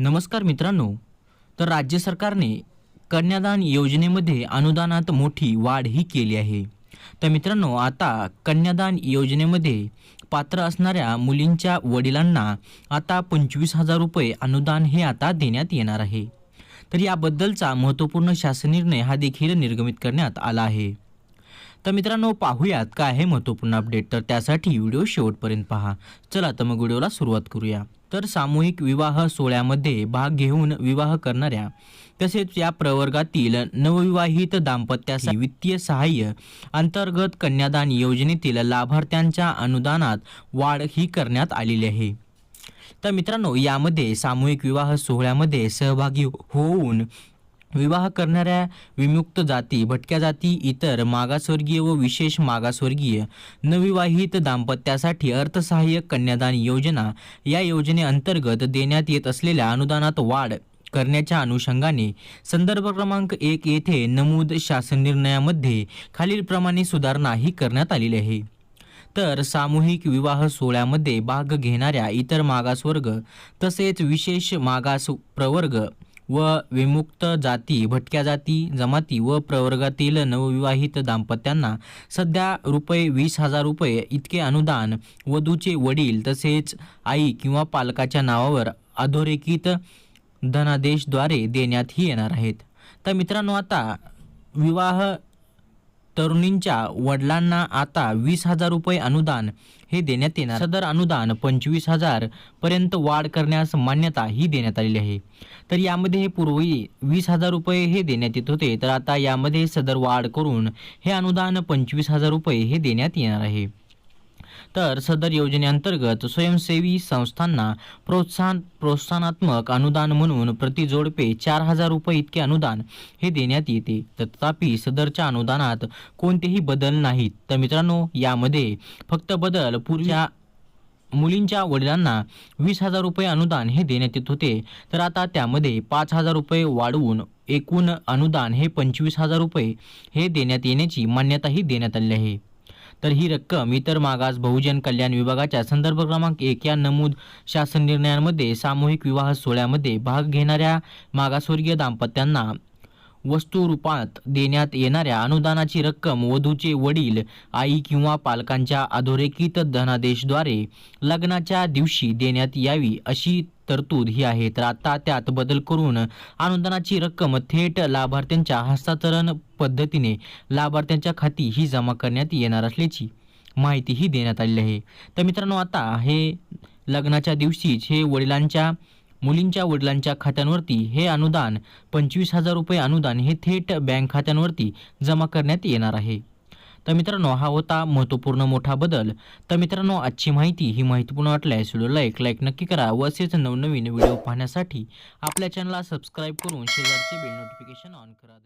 नमस्कार मित्रांनो. तर राज्य सरकारने कन्यादान योजनेमध्ये अनुदानात मोठी वाढ ही केली आहे. तर मित्रांनो आता कन्यादान योजनेमध्ये पात्र असणाऱ्या मुलींच्या वडिलांना आता पंचवीस हजार रुपये अनुदान हे आता देण्यात येणार आहे. तर याबद्दलचा महत्त्वपूर्ण शासन निर्णय हा देखील निर्गमित करण्यात आला आहे. तर मित्रांनो पाहूयात काय आहे महत्त्वपूर्ण अपडेट तर त्यासाठी व्हिडिओ शेवटपर्यंत पहा. चला तर मग व्हिडिओला सुरुवात करूया. तर सामूहिक विवाह सोहळ्यामध्ये भाग घेऊन विवाह करणाऱ्या तसेच या प्रवर्गातील नवविवाहित दाम्पत्यासाठी वित्तीय सहाय्य अंतर्गत कन्यादान योजनेतील लाभार्थ्यांच्या अनुदानात वाढ ही करण्यात आलेली आहे. तर मित्रांनो यामध्ये सामूहिक विवाह सोहळ्यामध्ये सहभागी होऊन विवाह करणाऱ्या विमुक्त जाती भटक्या जाती इतर मागासवर्गीय व विशेष मागासवर्गीय नवविवाहित दाम्पत्यासाठी अर्थसहाय्य कन्यादान योजना या योजनेअंतर्गत देण्यात येत असलेल्या अनुदानात वाढ करण्याच्या अनुषंगाने संदर्भ क्रमांक एक येथे नमूद शासन निर्णयामध्ये खालीलप्रमाणे सुधारणा ही करण्यात आलेली आहे. तर सामूहिक विवाह सोहळ्यामध्ये भाग घेणाऱ्या इतर मागासवर्ग तसेच विशेष मागास प्रवर्ग व विमुक्त जाती भटक्या जाती जमाती व प्रवर्गातील नवविवाहित दाम्पत्यांना सध्या रुपये वीस हजार रुपये इतके अनुदान वधूचे वडील तसेच आई किंवा पालकाच्या नावावर अधोरेखित धनादेशद्वारे देण्यातही येणार आहेत. तर मित्रांनो आता विवाह तरुणींच्या वडिलांना आता वीस हजार रुपये अनुदान हे देण्यात येणार. सदर अनुदान पंचवीस हजार पर्यंत वाढ करण्यास मान्यता ही देण्यात आलेली आहे. तर यामध्ये हे पूर्वी वीस हजार रुपये हे देण्यात येत होते तर आता यामध्ये सदर वाढ करून हे अनुदान पंचवीस हजार रुपये हे देण्यात येणार आहे. तर सदर योजनेअंतर्गत स्वयंसेवी संस्थांना प्रोत्साहन प्रोत्साहनात्मक अनुदान म्हणून प्रति जोडपे चार हजार रुपये इतके अनुदान हे देण्यात येते. तथापि सदरच्या अनुदानात कोणतेही बदल नाहीत. तर मित्रांनो यामध्ये फक्त बदल पूर्वीच्या मुलींच्या वडिलांना वीस हजार रुपये अनुदान हे देण्यात येत होते. तर आता त्यामध्ये पाच हजार रुपये वाढवून एकूण अनुदान हे पंचवीस हजार रुपये हे देण्यात येण्याची मान्यताही देण्यात आली आहे. तर ही रक्कम इतर मागास बहुजन कल्याण विभागाच्या संदर्भ क्रमांक एक या नमूद शासन निर्णयांमध्ये सामूहिक विवाह सोहळ्यामध्ये भाग घेणाऱ्या मागासवर्गीय दाम्पत्यांना वस्तू रूपात देण्यात येणाऱ्या अनुदानाची रक्कम वधूचे वडील आई किंवा पालकांच्या अधोरेखित धनादेशद्वारे लग्नाच्या दिवशी देण्यात यावी अशी तरतूद ही आहे. तर आता त्यात बदल करून अनुदानाची रक्कम थेट लाभार्थ्यांच्या हस्तांतरण पद्धतीने लाभार्थ्यांच्या खाती ही जमा करण्यात येणार असल्याची माहितीही देण्यात आलेली आहे. तर मित्रांनो आता हे लग्नाच्या दिवशीच हे वडिलांच्या मुलींच्या वडिलांच्या खात्यांवरती हे अनुदान पंचवीस हजार रुपये अनुदान हे थेट बँक खात्यांवरती जमा करण्यात येणार आहे. तर मित्रांनो हा होता महत्त्वपूर्ण मोठा बदल. तर मित्रांनो आजची माहिती ही माहितीपूर्ण वाटल्यास व्हिडिओला एक लाईक नक्की करा व असेच नवनवीन व्हिडिओ पाहण्यासाठी आपल्या चॅनलला सबस्क्राईब करून शेजारचे बिल नोटिफिकेशन ऑन करा.